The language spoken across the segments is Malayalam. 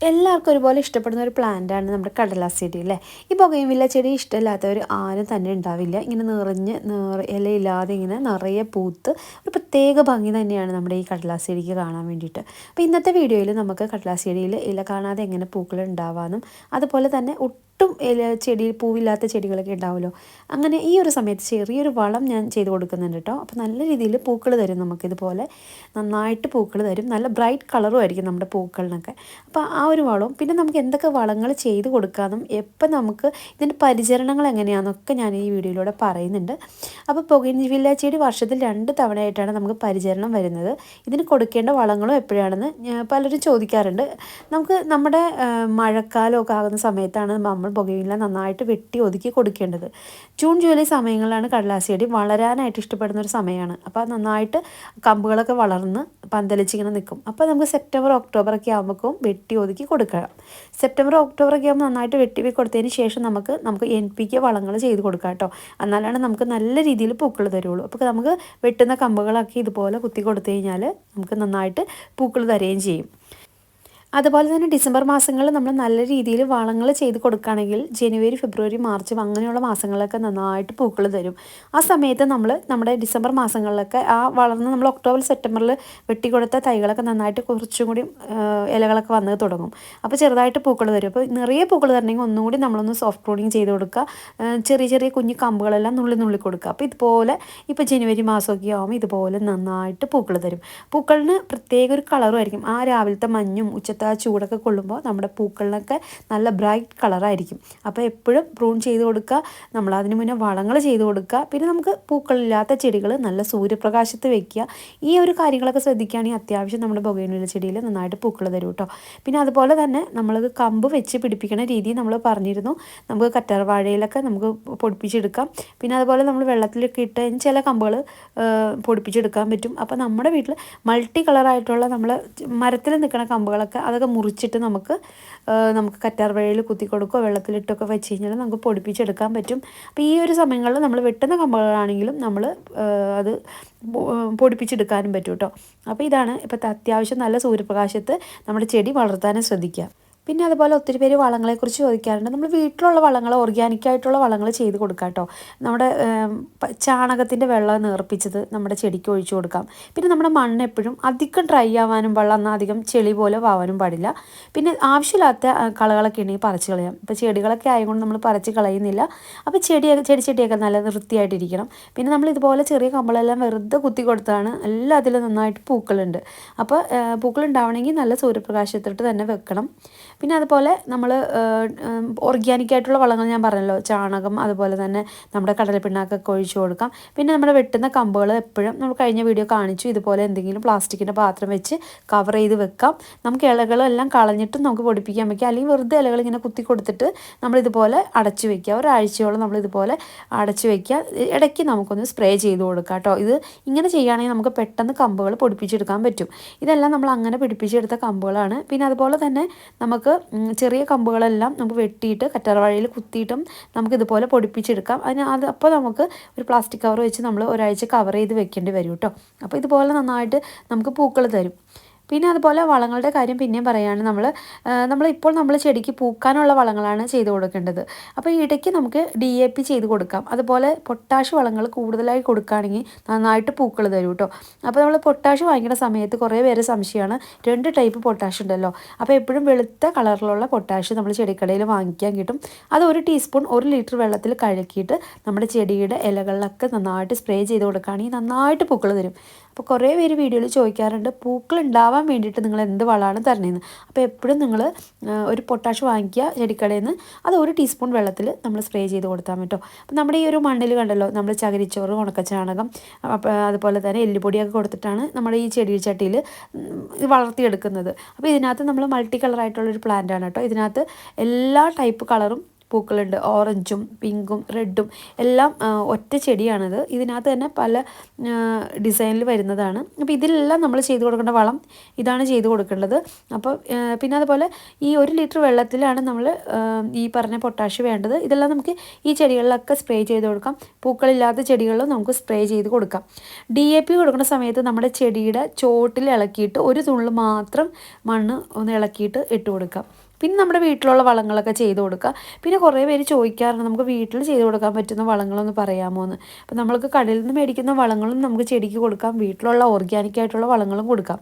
എല്ലാവർക്കും ഒരുപോലെ ഇഷ്ടപ്പെടുന്ന ഒരു പ്ലാന്റാണ് നമ്മുടെ കടലാസ് ചെടി അല്ലേ? ഈ പുകയുമില്ല ചെടി ഇഷ്ടമില്ലാത്തവർ ആരും തന്നെ ഉണ്ടാവില്ല. ഇങ്ങനെ നിറഞ്ഞ് നിറ ഇലയില്ലാതെ ഇങ്ങനെ നിറയെ പൂത്ത് ഒരു പ്രത്യേക ഭംഗി തന്നെയാണ് നമ്മുടെ ഈ കടലാസ് ചെടിക്ക് കാണാൻ വേണ്ടിയിട്ട്. അപ്പോൾ ഇന്നത്തെ വീഡിയോയിൽ നമുക്ക് കടലാസ് ചെടിയിൽ ഇല കാണാതെ എങ്ങനെ പൂക്കൾ ഉണ്ടാവാമെന്നും അതുപോലെ തന്നെ ഒട്ടും ചെടി പൂവില്ലാത്ത ചെടികളൊക്കെ ഉണ്ടാവുമല്ലോ. അങ്ങനെ ഈ ഒരു സമയത്ത് ചെറിയൊരു വളം ഞാൻ ചെയ്ത് കൊടുക്കുന്നുണ്ട് കേട്ടോ. അപ്പോൾ നല്ല രീതിയിൽ പൂക്കൾ തരും നമുക്കിതുപോലെ നന്നായിട്ട് പൂക്കൾ തരും. നല്ല ബ്രൈറ്റ് കളറും ആയിരിക്കും നമ്മുടെ പൂക്കളിനൊക്കെ. അപ്പോൾ ആ ഒരു വളവും പിന്നെ നമുക്ക് എന്തൊക്കെ വളങ്ങൾ ചെയ്ത് കൊടുക്കാമെന്നും എപ്പം നമുക്ക് ഇതിന്റെ പരിചരണങ്ങൾ എങ്ങനെയാണെന്നൊക്കെ ഞാൻ ഈ വീഡിയോയിലൂടെ പറയുന്നുണ്ട്. അപ്പോൾ പുകയിൻവില്ല ചെടി വർഷത്തിൽ രണ്ട് തവണയായിട്ടാണ് നമുക്ക് പരിചരണം വരുന്നത്. ഇതിന് കൊടുക്കേണ്ട വളങ്ങളും എപ്പോഴാണെന്ന് പലരും ചോദിക്കാറുണ്ട്. നമുക്ക് നമ്മുടെ മഴക്കാലമൊക്കെ ആകുന്ന സമയത്താണ് നമ്മൾ പുകയില നന്നായിട്ട് വെട്ടി ഒതുക്കി കൊടുക്കേണ്ടത്. ജൂൺ ജൂലൈ സമയങ്ങളിലാണ് കടലാസിയടി വളരാനായിട്ട് ഇഷ്ടപ്പെടുന്ന ഒരു സമയമാണ്. അപ്പോൾ നന്നായിട്ട് കമ്പുകളൊക്കെ വളർന്ന് പന്തലിച്ചിങ്ങനെ നിൽക്കും. അപ്പോൾ നമുക്ക് സെപ്റ്റംബർ ഒക്ടോബർ ഒക്കെ ആകുമ്പോഴേക്കും വെട്ടി ഒതുക്കി കൊടുക്കണം സെപ്റ്റംബർ ഒക്ടോബർ ഒക്കെ ആകുമ്പോൾ നന്നായിട്ട് വെട്ടി കൊടുത്തതിന് ശേഷം നമുക്ക് നമുക്ക് എൻ പി കെ വളങ്ങൾ ചെയ്ത് കൊടുക്കാം കേട്ടോ. എന്നാലാണ് നമുക്ക് നല്ല രീതിയിൽ പൂക്കൾ തരുള്ളൂ. അപ്പോൾ നമുക്ക് വെട്ടുന്ന കമ്പുകളൊക്കെ ഇതുപോലെ കുത്തി കൊടുത്തു കഴിഞ്ഞാൽ നമുക്ക് നന്നായിട്ട് പൂക്കൾ തരുകയും ചെയ്യും. അതുപോലെ തന്നെ ഡിസംബർ മാസങ്ങളിൽ നമ്മൾ നല്ല രീതിയിൽ വളങ്ങൾ ചെയ്ത് കൊടുക്കുകയാണെങ്കിൽ ജനുവരി ഫെബ്രുവരി മാർച്ച് അങ്ങനെയുള്ള മാസങ്ങളിലൊക്കെ നന്നായിട്ട് പൂക്കൾ തരും. ആ സമയത്ത് നമ്മൾ നമ്മുടെ ഡിസംബർ മാസങ്ങളിലൊക്കെ ആ വളർന്ന് നമ്മൾ ഒക്ടോബർ സെപ്റ്റംബറിൽ വെട്ടിക്കൊടുത്ത തൈകളൊക്കെ നന്നായിട്ട് കുറച്ചും കൂടി ഇലകളൊക്കെ വന്ന് തുടങ്ങും. അപ്പോൾ ചെറുതായിട്ട് പൂക്കൾ തരും. അപ്പോൾ നിറയെ പൂക്കൾ തരണമെങ്കിൽ ഒന്നുകൂടി നമ്മളൊന്ന് സോഫ്റ്റ് ക്ലോണിങ് ചെയ്ത് കൊടുക്കുക. ചെറിയ ചെറിയ കുഞ്ഞു കമ്പുകളെല്ലാം നുള്ളി നുള്ളി കൊടുക്കുക. അപ്പോൾ ഇതുപോലെ ഇപ്പോൾ ജനുവരി മാസമൊക്കെ ആകുമ്പോൾ ഇതുപോലെ നന്നായിട്ട് പൂക്കൾ തരും. പൂക്കളിന് പ്രത്യേക ഒരു കളറും ആയിരിക്കും. ആ രാവിലത്തെ മഞ്ഞും ഉച്ച സമയത്ത് ആ ചൂടൊക്കെ കൊള്ളുമ്പോൾ നമ്മുടെ പൂക്കളിനൊക്കെ നല്ല ബ്രൈറ്റ് കളറായിരിക്കും. അപ്പോൾ എപ്പോഴും പ്രൂൺ ചെയ്ത് കൊടുക്കുക നമ്മൾ അതിന് മുന്നേ വളങ്ങൾ ചെയ്ത് കൊടുക്കുക. പിന്നെ നമുക്ക് പൂക്കളില്ലാത്ത ചെടികൾ നല്ല സൂര്യപ്രകാശത്ത് വെക്കുക. ഈ ഒരു കാര്യങ്ങളൊക്കെ ശ്രദ്ധിക്കുകയാണെങ്കിൽ അത്യാവശ്യം നമ്മുടെ ബൊഗൈനുള്ള ചെടിയിൽ നന്നായിട്ട് പൂക്കൾ തരും കേട്ടോ. പിന്നെ അതുപോലെ തന്നെ നമ്മൾ കമ്പ് വെച്ച് പിടിപ്പിക്കുന്ന രീതി നമ്മൾ പറഞ്ഞിരുന്നു. നമുക്ക് കറ്റാർവാഴയിലൊക്കെ നമുക്ക് പൊടിപ്പിച്ചെടുക്കാം. പിന്നെ അതുപോലെ നമ്മൾ വെള്ളത്തിലൊക്കെ ഇട്ട് ചില കമ്പുകൾ പൊടിപ്പിച്ചെടുക്കാൻ പറ്റും. അപ്പോൾ നമ്മുടെ വീട്ടിൽ മൾട്ടി കളറായിട്ടുള്ള നമ്മൾ മരത്തിൽ നിൽക്കുന്ന കമ്പുകളൊക്കെ അതൊക്കെ മുറിച്ചിട്ട് നമുക്ക് നമുക്ക് കറ്റാർ വഴിയിൽ കുത്തി കൊടുക്കുക വെള്ളത്തിലിട്ടൊക്കെ വെച്ച് കഴിഞ്ഞാൽ നമുക്ക് പൊടിപ്പിച്ചെടുക്കാൻ പറ്റും. അപ്പോൾ ഈ ഒരു സമയങ്ങളിൽ നമ്മൾ വെട്ടുന്ന കമ്പുകളാണെങ്കിലും നമ്മൾ അത് പൊടിപ്പിച്ചെടുക്കാനും പറ്റും കേട്ടോ. അപ്പോൾ ഇതാണ് ഇപ്പോഴത്തെ അത്യാവശ്യം നല്ല സൂര്യപ്രകാശത്ത് നമ്മുടെ ചെടി വളർത്താനും ശ്രദ്ധിക്കുക. പിന്നെ അതുപോലെ ഒത്തിരി പേര് വളങ്ങളെക്കുറിച്ച് ചോദിക്കാറുണ്ട്. നമ്മൾ വീട്ടിലുള്ള വളങ്ങൾ ഓർഗാനിക്കായിട്ടുള്ള വളങ്ങൾ ചെയ്ത് കൊടുക്കാം കേട്ടോ നമ്മുടെ ചാണകത്തിന്റെ വെള്ളം നേർപ്പിച്ചത് നമ്മുടെ ചെടിക്ക് ഒഴിച്ചു കൊടുക്കാം. പിന്നെ നമ്മുടെ മണ്ണ് എപ്പോഴും അധികം ഡ്രൈ ആവാനും വെള്ളം എന്നാൽ അധികം ചെളി പോലെ ആവാനും പാടില്ല. പിന്നെ ആവശ്യമില്ലാത്ത കളകളൊക്കെ ഉണ്ടെങ്കിൽ പറിച്ച് കളയാം. ഇപ്പോൾ ചെടികളൊക്കെ ആയതുകൊണ്ട് നമ്മൾ പറിച്ച് കളയുന്നില്ല. അപ്പോൾ ചെടിയൊക്കെ ചെടി ചെടിയൊക്കെ നല്ല വൃത്തിയായിട്ടിരിക്കണം. പിന്നെ നമ്മൾ ഇതുപോലെ ചെറിയ കമ്പളെല്ലാം വെറുതെ കുത്തി കൊടുത്താണ് എല്ലാത്തിലും നന്നായിട്ട് പൂക്കളുണ്ട്. അപ്പോൾ പൂക്കൾ ഉണ്ടാവണമെങ്കിൽ നല്ല സൂര്യപ്രകാശത്തിട്ട് തന്നെ വെക്കണം. പിന്നെ അതുപോലെ നമ്മൾ ഓർഗാനിക് ആയിട്ടുള്ള വളങ്ങൾ ഞാൻ പറഞ്ഞല്ലോ. ചാണകം അതുപോലെ തന്നെ നമ്മുടെ കടലപ്പിണ്ണാക്കൊക്കെ ഒഴിച്ചു കൊടുക്കാം. പിന്നെ നമ്മൾ വെട്ടുന്ന കമ്പുകൾ എപ്പോഴും നമ്മൾ കഴിഞ്ഞ വീഡിയോ കാണിച്ചു. ഇതുപോലെ എന്തെങ്കിലും പ്ലാസ്റ്റിക്കിന്റെ പാത്രം വെച്ച് കവർ ചെയ്ത് വെക്കാം. നമുക്ക് ഇലകളെല്ലാം കളഞ്ഞിട്ടും നമുക്ക് പൊടിപ്പിക്കാൻ വയ്ക്കാം അല്ലെങ്കിൽ വെറുതെ ഇലകൾ ഇങ്ങനെ കുത്തി കൊടുത്തിട്ട് നമ്മൾ ഇതുപോലെ അടച്ചു വെക്കുക. ഒരാഴ്ചയോളം നമ്മൾ ഇതുപോലെ അടച്ചു വെക്കുക. ഇടയ്ക്ക് നമുക്കൊന്ന് സ്പ്രേ ചെയ്ത് കൊടുക്കാം കേട്ടോ. ഇത് ഇങ്ങനെ ചെയ്യുകയാണെങ്കിൽ നമുക്ക് പെട്ടെന്ന് കമ്പുകൾ പൊടിപ്പിച്ചെടുക്കാൻ പറ്റും. ഇതെല്ലാം നമ്മൾ അങ്ങനെ പിടിപ്പിച്ചെടുത്ത കമ്പുകളാണ്. പിന്നെ അതുപോലെ തന്നെ നമുക്ക് നമുക്ക് ചെറിയ കമ്പുകളെല്ലാം നമുക്ക് വെട്ടിയിട്ട് കറ്റാർ വാഴയിൽ കുത്തിയിട്ടും നമുക്ക് ഇതുപോലെ പൊടിപ്പിച്ചെടുക്കാം. അതിന് അത് അപ്പോൾ നമുക്ക് ഒരു പ്ലാസ്റ്റിക് കവർ വെച്ച് നമ്മൾ ഒരാഴ്ച കവർ ചെയ്ത് വെക്കേണ്ടി വരും കേട്ടോ. അപ്പോൾ ഇതുപോലെ നന്നായിട്ട് നമുക്ക് പൂക്കൾ തരും. പിന്നെ അതുപോലെ വളങ്ങളുടെ കാര്യം പിന്നെയും പറയുകയാണ് നമ്മൾ നമ്മൾ ഇപ്പോൾ നമ്മൾ ചെടിക്ക് പൂക്കാനുള്ള വളങ്ങളാണ് ചെയ്ത് കൊടുക്കേണ്ടത്. അപ്പോൾ ഇടയ്ക്ക് നമുക്ക് ഡി എ പി ചെയ്ത് കൊടുക്കാം. അതുപോലെ പൊട്ടാഷ് വളങ്ങൾ കൂടുതലായി കൊടുക്കുകയാണെങ്കിൽ നന്നായിട്ട് പൂക്കൾ തരും കേട്ടോ. അപ്പോൾ നമ്മൾ പൊട്ടാഷ് വാങ്ങിക്കുന്ന സമയത്ത് കുറേ പേര് സംശയമാണ്. രണ്ട് ടൈപ്പ് പൊട്ടാഷ് ഉണ്ടല്ലോ. അപ്പോൾ എപ്പോഴും വെളുത്ത കളറിലുള്ള പൊട്ടാഷ് നമ്മൾ ചെടിക്കടയിൽ വാങ്ങിക്കാൻ കിട്ടും. അത് ഒരു ടീസ്പൂൺ ഒരു ലിറ്റർ വെള്ളത്തിൽ കഴുകിയിട്ട് നമ്മുടെ ചെടിയുടെ ഇലകളിലൊക്കെ നന്നായിട്ട് സ്പ്രേ ചെയ്ത് കൊടുക്കുകയാണെങ്കിൽ നന്നായിട്ട് പൂക്കൾ തരും. അപ്പോൾ കുറേ പേര് വീഡിയോയിൽ ചോദിക്കാറുണ്ട് പൂക്കൾ ഉണ്ടാവാൻ വേണ്ടിയിട്ട് നിങ്ങൾ എന്ത് വളമാണ് തരണേന്ന് അപ്പോൾ എപ്പോഴും നിങ്ങൾ ഒരു പൊട്ടാഷ് വാങ്ങിക്കുക ചെടിക്കടയിൽ നിന്ന് അത് ഒരു ടീസ്പൂൺ വെള്ളത്തിൽ നമ്മൾ സ്പ്രേ ചെയ്ത് കൊടുത്താൽ പറ്റും അപ്പോൾ നമ്മുടെ ഈ ഒരു മണ്ണിൽ കണ്ടല്ലോ നമ്മൾ ചകിരിച്ചോറ് ഉണക്കച്ചാണകം അതുപോലെ തന്നെ എല്ലുപൊടിയൊക്കെ കൊടുത്തിട്ടാണ് നമ്മുടെ ഈ ചെടി ചട്ടിയിൽ വളർത്തിയെടുക്കുന്നത്. അപ്പോൾ ഇതിനകത്ത് നമ്മൾ മൾട്ടി കളറായിട്ടുള്ളൊരു പ്ലാന്റ് ആണ് കേട്ടോ ഇതിനകത്ത് എല്ലാ ടൈപ്പ് കളറും പൂക്കളുണ്ട് ഓറഞ്ചും പിങ്കും റെഡും എല്ലാം ഒറ്റ ചെടിയാണിത്. ഇതിനകത്ത് തന്നെ പല ഡിസൈനിൽ വരുന്നതാണ്. അപ്പോൾ ഇതിലെല്ലാം നമ്മൾ ചെയ്ത് കൊടുക്കേണ്ട വളം ഇതാണ് ചെയ്ത് കൊടുക്കേണ്ടത്. അപ്പോൾ പിന്നെ അതുപോലെ ഈ ഒരു ലിറ്റർ വെള്ളത്തിലാണ് നമ്മൾ ഈ പറഞ്ഞ പൊട്ടാഷ് വേണ്ടത്. ഇതെല്ലാം നമുക്ക് ഈ ചെടികളിലൊക്കെ സ്പ്രേ ചെയ്ത് കൊടുക്കാം. പൂക്കളില്ലാത്ത ചെടികളിലും നമുക്ക് സ്പ്രേ ചെയ്ത് കൊടുക്കാം. ഡി എ പി കൊടുക്കുന്ന സമയത്ത് നമ്മുടെ ചെടിയുടെ ചോട്ടിൽ ഇളക്കിയിട്ട് ഒരു തുള്ളി മാത്രം മണ്ണ് ഒന്ന് ഇളക്കിയിട്ട് ഇട്ട് കൊടുക്കാം. പിന്നെ നമ്മുടെ വീട്ടിലുള്ള വളങ്ങളൊക്കെ ചെയ്ത് കൊടുക്കുക. പിന്നെ കുറേ പേര് ചോദിക്കാറുണ്ട് നമുക്ക് വീട്ടിൽ ചെയ്ത് കൊടുക്കാൻ പറ്റുന്ന വളങ്ങളൊന്ന് പറയാമോ എന്ന്? അപ്പോൾ നമ്മൾക്ക് കടയിൽ നിന്ന് മേടിക്കുന്ന വളങ്ങളും നമുക്ക് ചെടിക്ക് കൊടുക്കാം വീട്ടിലുള്ള ഓർഗാനിക് ആയിട്ടുള്ള വളങ്ങളും കൊടുക്കാം.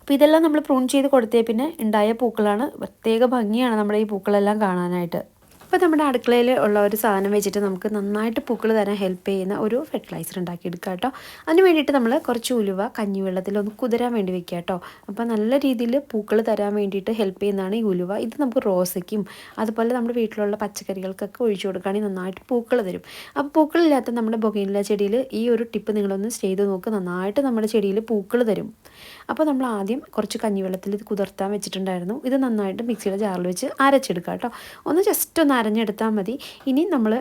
അപ്പോൾ ഇതെല്ലാം നമ്മൾ പ്രൂൺ ചെയ്ത് കൊടുത്തേ പിന്നെ ഉണ്ടായ പൂക്കളാണ്. പ്രത്യേക ഭംഗിയാണ് നമ്മുടെ ഈ പൂക്കളെല്ലാം കാണാനായിട്ട്. അപ്പോൾ നമ്മുടെ അടുക്കളയിൽ ഉള്ള ഒരു സാധനം വെച്ചിട്ട് നമുക്ക് നന്നായിട്ട് പൂക്കൾ തരാൻ ഹെൽപ്പ് ചെയ്യുന്ന ഒരു ഫെർട്ടിലൈസർ ഉണ്ടാക്കിയെടുക്കുക കേട്ടോ. അതിന് വേണ്ടിയിട്ട് നമ്മൾ കുറച്ച് ഉലുവ കഞ്ഞിവെള്ളത്തിൽ ഒന്ന് കുതിരാൻ വേണ്ടി വെക്കുക കേട്ടോ. അപ്പോൾ നല്ല രീതിയിൽ പൂക്കൾ തരാൻ വേണ്ടിയിട്ട് ഹെൽപ്പ് ചെയ്യുന്നതാണ് ഈ ഉലുവ. ഇത് നമുക്ക് റോസയ്ക്കും അതുപോലെ നമ്മുടെ വീട്ടിലുള്ള പച്ചക്കറികൾക്കൊക്കെ ഒഴിച്ചു കൊടുക്കുകയാണെങ്കിൽ നന്നായിട്ട് പൂക്കൾ തരും. അപ്പോൾ പൂക്കളില്ലാത്ത നമ്മുടെ ബൊഗൈനില ചെടിയിൽ ഈ ഒരു ടിപ്പ് നിങ്ങളൊന്ന് ചെയ്ത് നോക്ക്. നന്നായിട്ട് നമ്മുടെ ചെടിയിൽ പൂക്കൾ തരും. അപ്പോൾ നമ്മൾ ആദ്യം കുറച്ച് കഞ്ഞിവെള്ളത്തിൽ ഇത് കുതിർത്താൻ വെച്ചിട്ടുണ്ടായിരുന്നു. ഇത് നന്നായിട്ട് മിക്സിയുടെ ജാറിൽ വെച്ച് അരച്ചെടുക്കുക കേട്ടോ. ഒന്ന് ജസ്റ്റ് ഒന്ന് അരഞ്ഞെടുത്താൽ മതി. ഇനി നമ്മൾ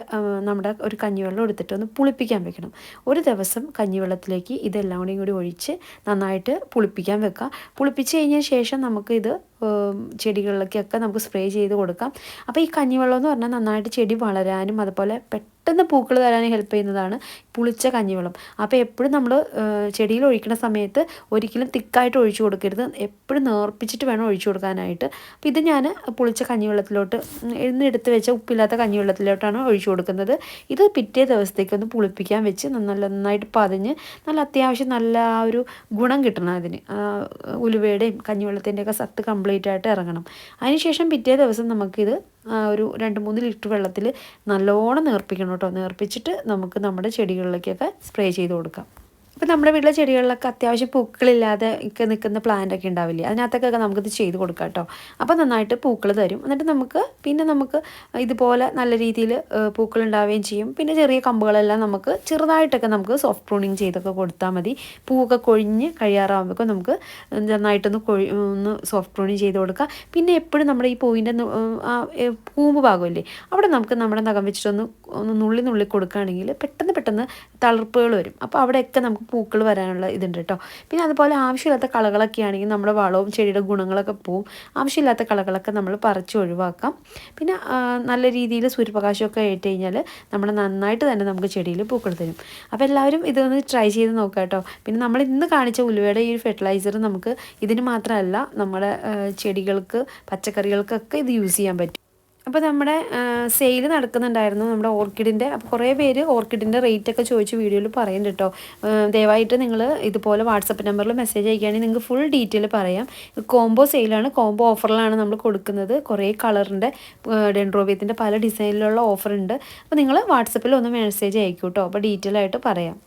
നമ്മുടെ ഒരു കഞ്ഞിവെള്ളം എടുത്തിട്ട് ഒന്ന് പുളിപ്പിക്കാൻ വെക്കണം. ഒരു ദിവസം കഞ്ഞിവെള്ളത്തിലേക്ക് ഇതെല്ലാം കൂടി കൂടി ഒഴിച്ച് നന്നായിട്ട് പുളിപ്പിക്കാൻ വെക്കുക. പുളിപ്പിച്ച് കഴിഞ്ഞ ശേഷം നമുക്ക് ഇത് ചെടികളിലേക്കൊക്കെ നമുക്ക് സ്പ്രേ ചെയ്ത് കൊടുക്കാം. അപ്പോൾ ഈ കഞ്ഞിവെള്ളം എന്ന് പറഞ്ഞാൽ നന്നായിട്ട് ചെടി വളരാനും അതുപോലെ പെട്ടെന്ന് പൂക്കൾ തരാൻ ഹെൽപ്പ് ചെയ്യുന്നതാണ് പുളിച്ച കഞ്ഞിവെള്ളം. അപ്പോൾ എപ്പോഴും നമ്മൾ ചെടിയിൽ ഒഴിക്കുന്ന സമയത്ത് ഒരിക്കലും തിക്കായിട്ട് ഒഴിച്ചു കൊടുക്കരുത്. എപ്പോഴും നേർപ്പിച്ചിട്ട് വേണം ഒഴിച്ചു കൊടുക്കാനായിട്ട്. അപ്പോൾ ഇത് ഞാൻ പുളിച്ച കഞ്ഞിവെള്ളത്തിലോട്ട് ഇന്ന് വെച്ച ഉപ്പില്ലാത്ത കഞ്ഞിവെള്ളത്തിലോട്ടാണ് ഒഴിച്ചു കൊടുക്കുന്നത്. ഇത് പിറ്റേ ദിവസത്തേക്ക് ഒന്ന് പുളിപ്പിക്കാൻ വെച്ച് നല്ല നന്നായിട്ട് പതിഞ്ഞ് നല്ല അത്യാവശ്യം നല്ല ഒരു ഗുണം കിട്ടണം അതിന്. ഉലുവയുടെയും കഞ്ഞിവെള്ളത്തിന്റെയൊക്കെ സത്ത് കംപ്ലീറ്റ് ആയിട്ട് ഇറങ്ങണം. അതിനുശേഷം പിറ്റേ ദിവസം നമുക്കിത് ഒരു രണ്ട് മൂന്ന് ലിറ്റർ വെള്ളത്തിൽ നല്ലോണം നേർപ്പിക്കണം കേട്ടോ. നേർപ്പിച്ചിട്ട് നമുക്ക് നമ്മുടെ ചെടികളിലേക്കൊക്കെ സ്പ്രേ ചെയ്ത് കൊടുക്കാം. ഇപ്പം നമ്മുടെ വീട്ടിലെ ചെടികളിലൊക്കെ അത്യാവശ്യം പൂക്കളില്ലാതെ നിൽക്കുന്ന പ്ലാന്റ് ഒക്കെ ഉണ്ടാവില്ലേ? അതിനകത്തൊക്കെ നമുക്കിത് ചെയ്ത് കൊടുക്കാം കേട്ടോ അപ്പോൾ നന്നായിട്ട് പൂക്കൾ തരും. എന്നിട്ട് നമുക്ക് പിന്നെ നമുക്ക് ഇതുപോലെ നല്ല രീതിയിൽ പൂക്കൾ ഉണ്ടാവുകയും ചെയ്യും. പിന്നെ ചെറിയ കമ്പുകളെല്ലാം നമുക്ക് ചെറുതായിട്ടൊക്കെ നമുക്ക് സോഫ്റ്റ് പ്രൂണിങ് ചെയ്തൊക്കെ കൊടുത്താൽ മതി. പൂവൊക്കെ കൊഴിഞ്ഞ് കഴിയാറാകുമ്പോഴേക്കും നമുക്ക് നന്നായിട്ടൊന്ന് കൊഴി ഒന്ന് സോഫ്റ്റ് പ്രൂണിങ് ചെയ്ത് കൊടുക്കുക പിന്നെ എപ്പോഴും നമ്മുടെ ഈ പൂവിന്റെ ആ പൂമ്പ് ഭാഗമല്ലേ? അവിടെ നമുക്ക് നമ്മുടെ നഖം വെച്ചിട്ടൊന്ന് ഒന്ന് നുള്ളി നുള്ളി കൊടുക്കുകയാണെങ്കിൽ പെട്ടെന്ന് പെട്ടെന്ന് തളർപ്പുകൾ വരും. അപ്പോൾ അവിടെയൊക്കെ നമുക്ക് പൂക്കൾ വരാനുള്ള ഇതുണ്ട് കേട്ടോ പിന്നെ അതുപോലെ ആവശ്യമില്ലാത്ത കളകളൊക്കെ ആണെങ്കിൽ നമ്മുടെ വളവും ചെടിയുടെ ഗുണങ്ങളൊക്കെ പോവും. ആവശ്യമില്ലാത്ത കളകളൊക്കെ നമ്മൾ പറിച്ച് ഒഴിവാക്കാം. പിന്നെ നല്ല രീതിയിൽ സൂര്യപ്രകാശമൊക്കെ ഏറ്റ് കഴിഞ്ഞാൽ നമ്മൾ നന്നായിട്ട് തന്നെ നമുക്ക് ചെടിയിൽ പൂക്കൾ തരും. അപ്പോൾ എല്ലാവരും ഇതൊന്ന് ട്രൈ ചെയ്ത് നോക്കാം കേട്ടോ പിന്നെ നമ്മൾ ഇന്ന് കാണിച്ച ഉലുവയുടെ ഈ ഫെർട്ടിലൈസർ നമുക്ക് ഇതിന് മാത്രമല്ല നമ്മുടെ ചെടികൾക്ക് പച്ചക്കറികൾക്കൊക്കെ ഇത് യൂസ് ചെയ്യാൻ പറ്റും. അപ്പോൾ നമ്മുടെ സെയിൽ നടക്കുന്നുണ്ടായിരുന്നു നമ്മുടെ ഓർക്കിഡിന്റെ അപ്പോൾ കുറേ പേര് ഓർക്കിഡിന്റെ റേറ്റ് ഒക്കെ ചോദിച്ച് വീഡിയോയിൽ പറയുന്നുണ്ട് കേട്ടോ ദയവായിട്ട് നിങ്ങൾ ഇതുപോലെ വാട്സപ്പ് നമ്പറിൽ മെസ്സേജ് അയക്കുകയാണെങ്കിൽ നിങ്ങൾക്ക് ഫുൾ ഡീറ്റെയിൽ പറയാം. കോംബോ സെയിലാണ് കോംബോ ഓഫറിലാണ് നമ്മൾ കൊടുക്കുന്നത്. കുറേ കളറിന്റെ ഡെൻഡ്രോബിയത്തിന്റെ പല ഡിസൈനിലുള്ള ഓഫർ ഉണ്ട്. അപ്പോൾ നിങ്ങൾ വാട്സപ്പിൽ ഒന്ന് മെസ്സേജ് അയക്കൂ കേട്ടോ അപ്പോൾ ഡീറ്റെയിൽ ആയിട്ട് പറയാം.